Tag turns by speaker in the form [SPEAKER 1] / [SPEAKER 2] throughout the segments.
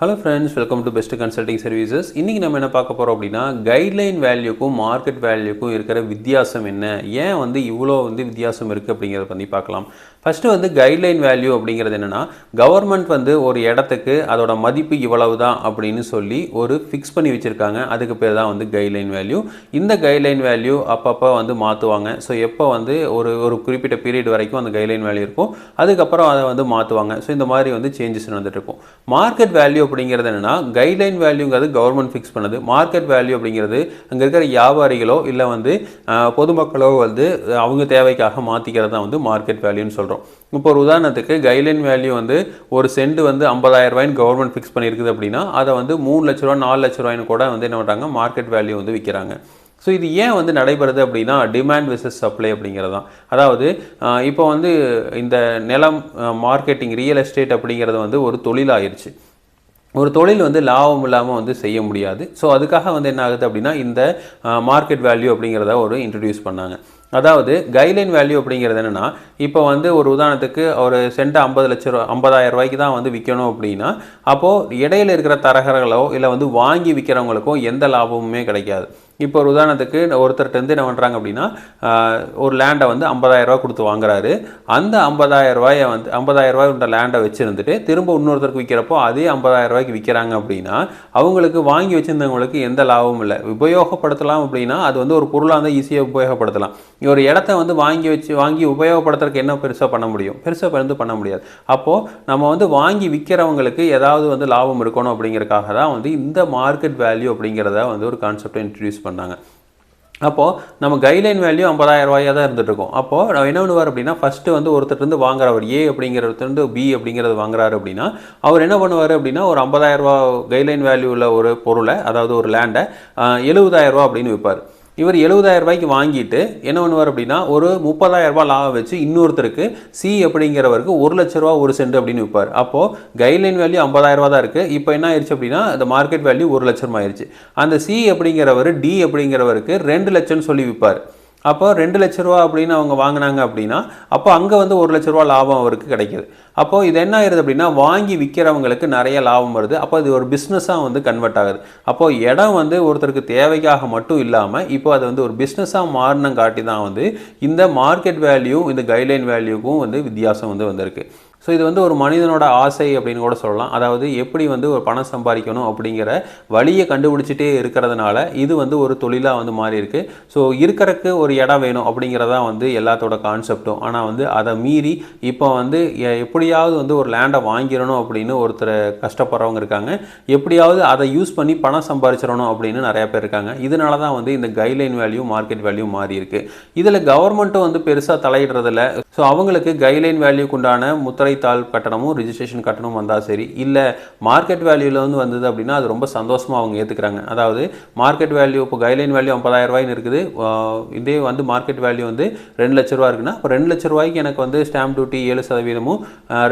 [SPEAKER 1] Hello friends welcome to best consulting services இன்றைக்கி நம்ம என்ன பார்க்க போகிறோம் அப்படின்னா கைட்லைன் வேல்யூக்கும் மார்க்கெட் வேல்யூக்கும் இருக்கிற வித்தியாசம் என்ன? ஏன் வந்து இவ்வளோ வந்து வித்தியாசம் இருக்குது அப்படிங்கிறத பற்றி பார்க்கலாம். ஃபஸ்ட்டு வந்து கைட்லைன் வேல்யூ அப்படிங்கிறது என்னென்னா கவர்மெண்ட் வந்து ஒரு இடத்துக்கு அதோட மதிப்பு இவ்வளவு தான் அப்படின்னு சொல்லி ஒரு ஃபிக்ஸ் பண்ணி வச்சுருக்காங்க. அதுக்கு பேர் தான் வந்து கைட்லைன் வேல்யூ இந்த கைட்லைன் வேல்யூ அப்பப்போ வந்து மாற்றுவாங்க ஸோ எப்போ வந்து ஒரு ஒரு குறிப்பிட்ட பீரியட் வரைக்கும் அந்த கைட்லைன் வேல்யூ இருக்கும். அதுக்கப்புறம் அதை வந்து மாற்றுவாங்க ஸோ இந்த மாதிரி வந்து சேஞ்சஸ் நடந்துட்டு இருக்கும். மார்க்கெட் வேல்யூ அப்படிங்கிறது என்னென்னா கைட்லைன் வேல்யூங்கிறது கவர்மெண்ட் ஃபிக்ஸ் பண்ணுது. மார்க்கெட் வேல்யூ அப்படிங்கிறது அங்கே இருக்கிற வியாபாரிகளோ இல்லை வந்து பொதுமக்களோ வந்து அவங்க தேவைக்காக மாற்றிக்கிறது தான் வந்து மார்க்கெட் வேல்யூன்னு சொல்கிறோம் இப்போ ஒரு உதாரணத்துக்கு கைட்லைன் வேல்யூ வந்து ஒரு சென்ட் வந்து 50000 ரூபாய்ன்னு கவர்மெண்ட் ஃபிக்ஸ் பண்ணியிருக்குது அப்படின்னா அதை வந்து மூணு லட்ச ரூபா நாலு லட்ச ரூபாய்னு கூட வந்து என்ன பண்ணுறாங்க மார்க்கெட் வேல்யூ வந்து விற்கிறாங்க ஸோ இது ஏன் வந்து நடைபெறுது அப்படின்னா டிமாண்ட் விசஸ் சப்ளை அப்படிங்கிறது தான் அதாவது இப்போ வந்து இந்த நிலம் மார்க்கெட்டிங் ரியல் எஸ்டேட் அப்படிங்கிறது வந்து ஒரு தொழிலாயிருச்சு. ஒரு தொழில் வந்து லாபம் இல்லாமல் வந்து செய்ய முடியாது. ஸோ அதுக்காக வந்து என்ன ஆகுது அப்படின்னா இந்த மார்க்கெட் வேல்யூ அப்படிங்கிறத ஒரு இன்ட்ரடியூஸ் பண்ணாங்க. அதாவது கைட்லைன் வேல்யூ அப்படிங்கிறது என்னென்னா இப்போ வந்து ஒரு உதாரணத்துக்கு ஒரு சென்ட் ஐம்பது லட்ச ரூபா ஐம்பதாயிரம் ரூபாய்க்கு தான் வந்து விற்கணும் அப்படின்னா அப்போது இடையில இருக்கிற தரகர்களோ இல்லை வந்து வாங்கி விற்கிறவங்களுக்கோ எந்த லாபமுமே கிடைக்காது. இப்போ ஒரு உதாரணத்துக்கு ஒருத்தர்கிட்ட வந்து என்ன பண்ணுறாங்க அப்படின்னா ஒரு லேண்டை வந்து 50000 ரூபாய் கொடுத்து வாங்குறாரு. அந்த 50000 ரூபாயை வந்து 50000 உண்ட உள்ள லேண்டை வச்சுருந்துட்டு திரும்ப இன்னொருத்தருக்கு விற்கிறப்போ அதே 50000 ரூபாய்க்கு விற்கிறாங்க அப்படின்னா அவங்களுக்கு வாங்கி வச்சுருந்தவங்களுக்கு எந்த லாபமும் இல்லை. உபயோகப்படுத்தலாம் அப்படின்னா அது வந்து ஒரு பொருளாக இருந்தால் ஈஸியாக உபயோகப்படுத்தலாம். ஒரு இடத்த வந்து வாங்கி வச்சு வாங்கி உபயோகப்படுத்துறதுக்கு என்ன பெருசாக பண்ண முடியும்? பெருசாக வந்து பண்ண முடியாது. அப்போது நம்ம வந்து வாங்கி விற்கிறவங்களுக்கு ஏதாவது வந்து லாபம் இருக்கணும் அப்படிங்கிறக்காக தான் வந்து இந்த மார்க்கெட் வேல்யூ அப்படிங்கிறத வந்து ஒரு கான்செப்டை இன்ட்ரடியூஸ் பண்ணாங்க. அப்போது நம்ம கைட்லைன் வேல்யூ 50000 ரூபாயாக தான் இருந்துகிட்ருக்கோம் அப்போது நான் என்ன பண்ணுவார் அப்படின்னா ஃபஸ்ட்டு வந்து ஒருத்தர்லேருந்து வாங்குறவர் ஏ அப்படிங்கிறதுலேருந்து வந்து பி அப்படிங்கிறது வாங்குறாரு அப்படின்னா அவர் என்ன பண்ணுவார் அப்படின்னா ஒரு 50000 ரூபா கைட்லைன் வேல்யூ உள்ள ஒரு பொருளை அதாவது ஒரு லேண்டை 70000 ரூபா அப்படின்னு விற்பார் இவர் 70000 ரூபாய்க்கு வாங்கிட்டு என்ன பண்ணுவார் அப்படின்னா ஒரு 30000 ரூபாய் லாபம் வச்சு இன்னொருத்தருக்கு சி அப்படிங்கிறவருக்கு ஒரு லட்ச ரூபா ஒரு சென்ட் அப்படின்னு விற்பார். அப்போது கைட்லைன் வேல்யூ 50000 ரூபா தான் இருக்குது இப்போ என்ன ஆயிடுச்சு அப்படின்னா இந்த மார்க்கெட் வேல்யூ ஒரு லட்சம் ஆயிடுச்சு அந்த சி அப்படிங்கிறவர் டி அப்படிங்கிறவருக்கு ரெண்டு லட்சம்னு சொல்லி விற்பார். அப்போ ரெண்டு லட்ச ரூபா அப்படின்னு அவங்க வாங்கினாங்க அப்படின்னா அப்போ அங்கே வந்து ஒரு லட்ச ரூபா லாபம் அவருக்கு கிடைக்குது. அப்போ இது என்ன ஆயிருது அப்படின்னா வாங்கி விற்கிறவங்களுக்கு நிறைய லாபம் வருது. அப்போ இது ஒரு பிஸ்னஸாக வந்து கன்வெர்ட் ஆகுது. அப்போ இடம் வந்து ஒருத்தருக்கு தேவைக்காக மட்டும் இல்லாமல் இப்போ அது வந்து ஒரு பிஸ்னஸாக மாறினங்காட்டி தான் வந்து இந்த மார்க்கெட் வேல்யூ இந்த கைட்லைன் வேல்யூக்கும் வந்து வித்தியாசம் வந்து வந்திருக்கு. ஸோ இது வந்து ஒரு மனிதனோட ஆசை அப்படின்னு கூட சொல்லலாம். அதாவது எப்படி வந்து ஒரு பணம் சம்பாதிக்கணும் அப்படிங்கிற வழியை கண்டுபிடிச்சிட்டே இருக்கிறதுனால இது வந்து ஒரு தொழிலாக வந்து மாறி இருக்கு. ஸோ இருக்கிறக்கு ஒரு இடம் வேணும் அப்படிங்கிறதா வந்து எல்லாத்தோட கான்செப்டும் ஆனால் வந்து அதை மீறி இப்போ வந்து எ- எப்படியாவது வந்து ஒரு லேண்டை வாங்கிடணும் அப்படின்னு ஒருத்தர் கஷ்டப்படுறவங்க இருக்காங்க. எப்படியாவது அதை யூஸ் பண்ணி பணம் சம்பாதிச்சிடணும் அப்படின்னு நிறைய பேர் இருக்காங்க. இதனால தான் வந்து இந்த கைட்லைன் வேல்யூ மார்க்கெட் வேல்யூ மாறி இருக்கு. இதில் கவர்மெண்ட்டும் வந்து பெருசாக தலையிடுறதில்ல. ஸோ அவங்களுக்கு கைட்லைன் வேல்யூக்கு உண்டான முத்திரைத்தாள் கட்டணமும் ரிஜிஸ்ட்ரேஷன் கட்டணமும் வந்தால் சரி. இல்லை மார்க்கெட் வேல்யூவில் வந்து வந்தது அப்படின்னா அது ரொம்ப சந்தோஷமாக அவங்க ஏற்றுக்கிறாங்க அதாவது மார்க்கெட் வேல்யூ இப்போ கைட்லைன் வேல்யூ 50000 ரூபாய்னு இருக்குது இதே வந்து மார்க்கெட் வேல்யூ வந்து ரெண்டு லட்ச ரூபா இருக்குன்னா இப்போ ரெண்டு லட்ச ரூபாய்க்கு எனக்கு வந்து ஸ்டாம்ப் டியூட்டி ஏழு சதவீதமும்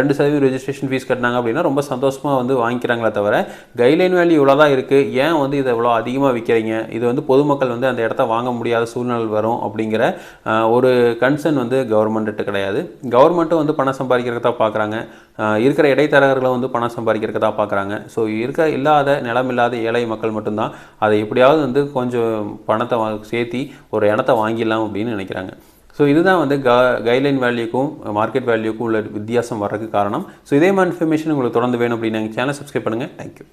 [SPEAKER 1] ரெண்டு சதவீதம் ரிஜிஸ்ட்ரேஷன் ஃபீஸ் கட்டினாங்க அப்படின்னா ரொம்ப சந்தோஷமாக வந்து வாங்கிக்கிறாங்களே தவிர கைட்லைன் வேல்யூ இவ்வளோ தான் இருக்குது ஏன் வந்து இதை இவ்வளோ அதிகமாக விற்கிறீங்க இது வந்து பொதுமக்கள் வந்து அந்த இடத்த வாங்க முடியாத சூழ்நிலை வரும் அப்படிங்கிற ஒரு கன்சர்ன் வந்து கவர்மெண்ட்டு கிடையாது. கவர்மெண்ட்டும் வந்து பணம் சம்பாதிக்கிறதா பார்க்குறாங்க. இருக்கிற இடைத்தரகர்களை வந்து பணம் சம்பாதிக்கிறதா பார்க்குறாங்க. ஸோ இருக்க இல்லாத நிலம் இல்லாத ஏழை மக்கள் மட்டும்தான் அதை எப்படியாவது வந்து கொஞ்சம் பணத்தை வா- சேர்த்தி ஒரு இடத்த வாங்கிடலாம் அப்படின்னு நினைக்கிறாங்க. ஸோ இதுதான் வந்து க கைட்லைன் வேல்யூக்கும் மார்க்கெட் வேல்யூக்கும் உள்ள வித்தியாசம் வர்றதுக்கு காரணம். ஸோ இதே மாதிரி இன்ஃபர்மேஷன் உங்களுக்கு தொடர்ந்து வேணும் அப்படின்னு எங்கள் சேனல் சப்ஸ்கிரைப் பண்ணுங்கள் தேங்க்யூ